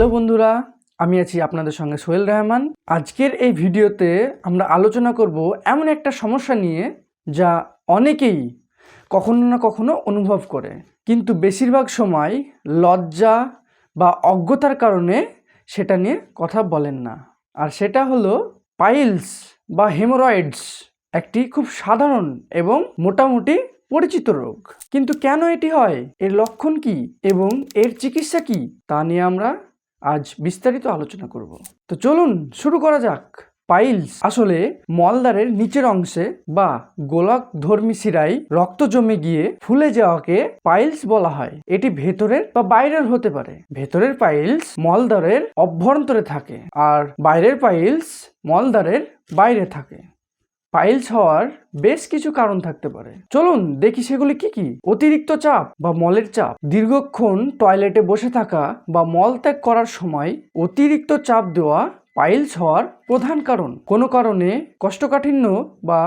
Hello বন্ধুরা, আমি আছি আপনাদের সঙ্গে সোহেল রহমান। আজকের এই ভিডিওতে আমরা আলোচনা করব এমন একটা সমস্যা নিয়ে যা অনেকেই কখনো না কখনো অনুভব করে। কিন্তু বেশিরভাগ সময় লজ্জা বা অজ্ঞতার কারণে সেটা নিয়ে কথা বলেন না। আর সেটা হলো পাইলস বা হেমোরয়েডস, একটি খুব সাধারণ এবং মোটামুটি পরিচিত রোগ। কিন্তু কেন এটি হয়? এর লক্ষণ কি? এবং এর চিকিৎসা কি? তা নিয়ে আমরা আজ বিস্তারিত আলোচনা করব। তো চলুন শুরু করা যাক। পাইলস আসলে মলদ্বারের নিচের অংশে বা গোলক ধর্মী শিরায় রক্ত জমে গিয়ে ফুলে যাওয়াকে পাইলস বলা হয়। এটি ভেতরের বা বাইরের হতে পারে। ভেতরের পাইলস মলদ্বারের অভ্যন্তরে থাকে আর বাইরের পাইলস মলদ্বারের বাইরে থাকে। পাইলস হওয়ার বেশ কিছু কারণ থাকতে পারে। চলুন দেখি সেগুলি কি কি? অতিরিক্ত চাপ বা মলের চাপ। দীর্ঘক্ষণ টয়লেটে বসে থাকা বা মল ত্যাগ করার সময় অতিরিক্ত চাপ দেওয়া পাইলস হওয়ার প্রধান কারণ। কোনো কারণে কষ্টকাঠিন্য বা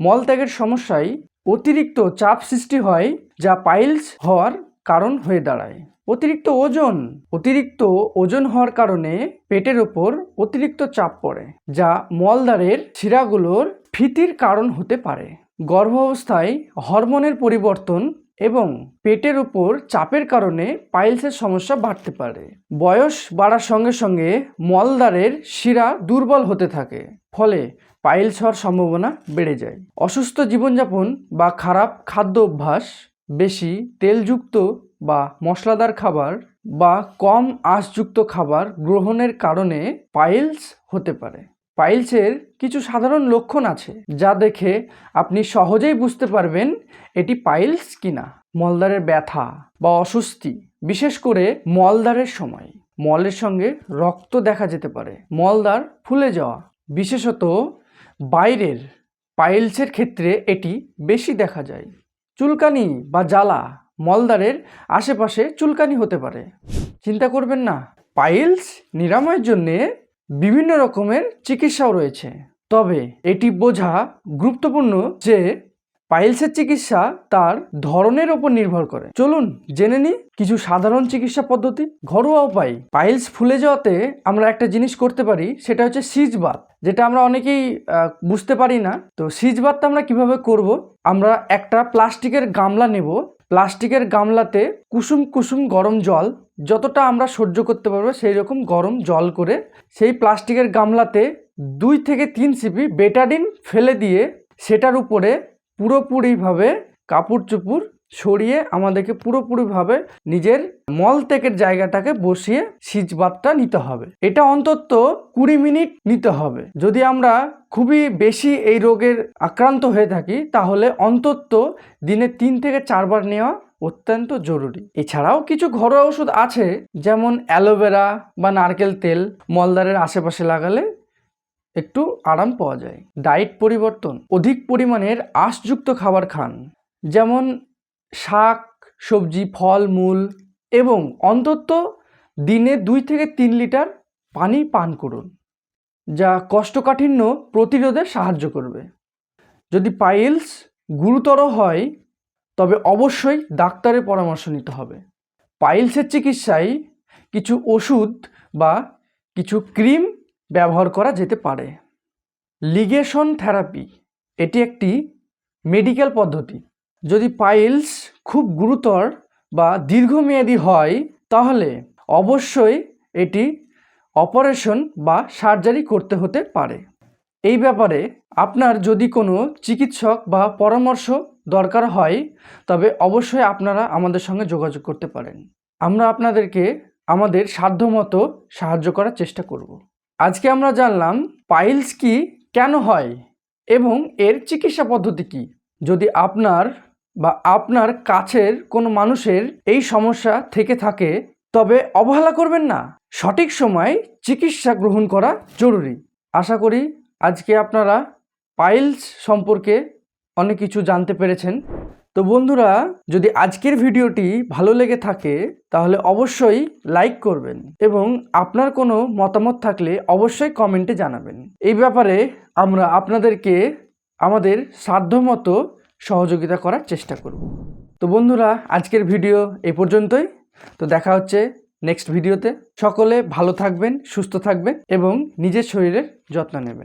মলত্যাগের সমস্যায় অতিরিক্ত চাপ সৃষ্টি হয়, যা পাইলস হওয়ার কারণ হয়ে দাঁড়ায়। অতিরিক্ত ওজন। অতিরিক্ত ওজন হওয়ার কারণে পেটের ওপর অতিরিক্ত চাপ পড়ে, যা মলদ্বারের শিরাগুলোর ফিতির কারণ হতে পারে। গর্ভাবস্থায় হরমোনের পরিবর্তন এবং পেটের উপর চাপের কারণে পাইলসের সমস্যা বাড়তে পারে। বয়স বাড়ার সঙ্গে সঙ্গে মলদ্বারের শিরা দুর্বল হতে থাকে, ফলে পাইলস হওয়ার সম্ভাবনা বেড়ে যায়। অসুস্থ জীবনযাপন বা খারাপ খাদ্য অভ্যাস, বেশি তেলযুক্ত বা মশলাদার খাবার বা কম আঁশযুক্ত খাবার গ্রহণের কারণে পাইলস হতে পারে। পাইলসের কিছু সাধারণ লক্ষণ আছে, যা দেখে আপনি সহজেই বুঝতে পারবেন এটি পাইলস কিনা। মলদ্বারের ব্যথা বা অস্বস্তি, বিশেষ করে মলদ্বারের সময়। মলের সঙ্গে রক্ত দেখা যেতে পারে, মলদ্বার ফুলে যাওয়া। বিশেষত বাইরের পাইলসের ক্ষেত্রে এটি বেশি দেখা যায়। চুলকানি বা জ্বালা মলদ্বারের আশেপাশে চুলকানি হতে পারে। চিন্তা করবেন না, পাইলস নিরাময়ের জন্যে বিভিন্ন রকমের চিকিৎসাও রয়েছে। তবে এটি বোঝা গুরুত্বপূর্ণ যে পাইলসের চিকিৎসা তার ধরনের ওপর নির্ভর করে। চলুন জেনে নিই কিছু সাধারণ চিকিৎসা পদ্ধতি। ঘরোয়া উপায়। পাইলস ফুলে যাওয়াতে আমরা একটা জিনিস করতে পারি, সেটা হচ্ছে সিজ বাত যেটা আমরা অনেকেই বুঝতে পারি না। তো সিজ বাতটা আমরা কীভাবে করব? আমরা একটা প্লাস্টিকের গামলা নেব প্লাস্টিকের গামলাতে কুসুম কুসুম গরম জল যতটা আমরা সহ্য করতে পারব সেই রকম গরম জল করে সেই প্লাস্টিকের গামলাতে দুই থেকে তিন সিপি বেটাডিন ফেলে দিয়ে সেটার উপরে পুরোপুরিভাবে কাপড় চুপুর সরিয়ে আমাদেরকে পুরোপুরিভাবে নিজের মল ত্যাগের জায়গাটাকে বসিয়ে সিজ বাতটা নিতে হবে। এটা অন্তত কুড়ি মিনিট নিতে হবে। যদি আমরা খুবই বেশি এই রোগের আক্রান্ত হয়ে থাকি, তাহলে অন্তত দিনে তিন থেকে চারবার নেওয়া অত্যন্ত জরুরি। এছাড়াও কিছু ঘরোয়া ওষুধ আছে, যেমন অ্যালোভেরা বা নারকেল তেল মলদারের আশেপাশে লাগালে একটু আরাম পাওয়া যায়। ডায়েট পরিবর্তন, অধিক পরিমাণের আঁশযুক্ত খাবার খান, যেমন শাক, সবজি, ফল, মূল এবং অন্তত দিনে দুই থেকে তিন লিটার পানি পান করুন, যা কষ্টকাঠিন্য প্রতিরোধে সাহায্য করবে। যদি পাইলস গুরুতর হয়, তবে অবশ্যই ডাক্তারের পরামর্শ নিতে হবে। পাইলসের চিকিৎসায় কিছু ওষুধ বা কিছু ক্রিম ব্যবহার করা যেতে পারে। লিগেশন থেরাপি, এটি একটি মেডিকেল পদ্ধতি। যদি পাইলস খুব গুরুতর বা দীর্ঘমেয়াদী হয়, তাহলে অবশ্যই এটি অপারেশন বা সার্জারি করতে হতে পারে। এই ব্যাপারে আপনার যদি কোনো চিকিৎসক বা পরামর্শ দরকার হয়, তবে অবশ্যই আপনারা আমাদের সঙ্গে যোগাযোগ করতে পারেন। আমরা আপনাদেরকে আমাদের সাধ্যমতো সাহায্য করার চেষ্টা করব। আজকে আমরা জানলাম পাইলস কি, কেন হয়, এবং এর চিকিৎসা পদ্ধতি কি। যদি আপনার বা আপনার কাছের কোনো মানুষের এই সমস্যা থেকে থাকে, তবে অবহেলা করবেন না। সঠিক সময় চিকিৎসা গ্রহণ করা জরুরি। আশা করি আজকে আপনারা পাইলস সম্পর্কে অনেক কিছু জানতে পেরেছেন। তো বন্ধুরা, যদি আজকের ভিডিওটি ভালো লেগে থাকে, তাহলে অবশ্যই লাইক করবেন এবং আপনার কোনো মতামত থাকলে অবশ্যই কমেন্টে জানাবেন। এই ব্যাপারে আমরা আপনাদেরকে আমাদের সাধ্যমতো সহযোগিতা করার চেষ্টা করব। তো বন্ধুরা, আজকের ভিডিও এ পর্যন্তই। তো দেখা হচ্ছে নেক্সট ভিডিওতে সকলে ভালো থাকবেন, সুস্থ থাকবেন এবং নিজের শরীরের যত্ন নেবেন।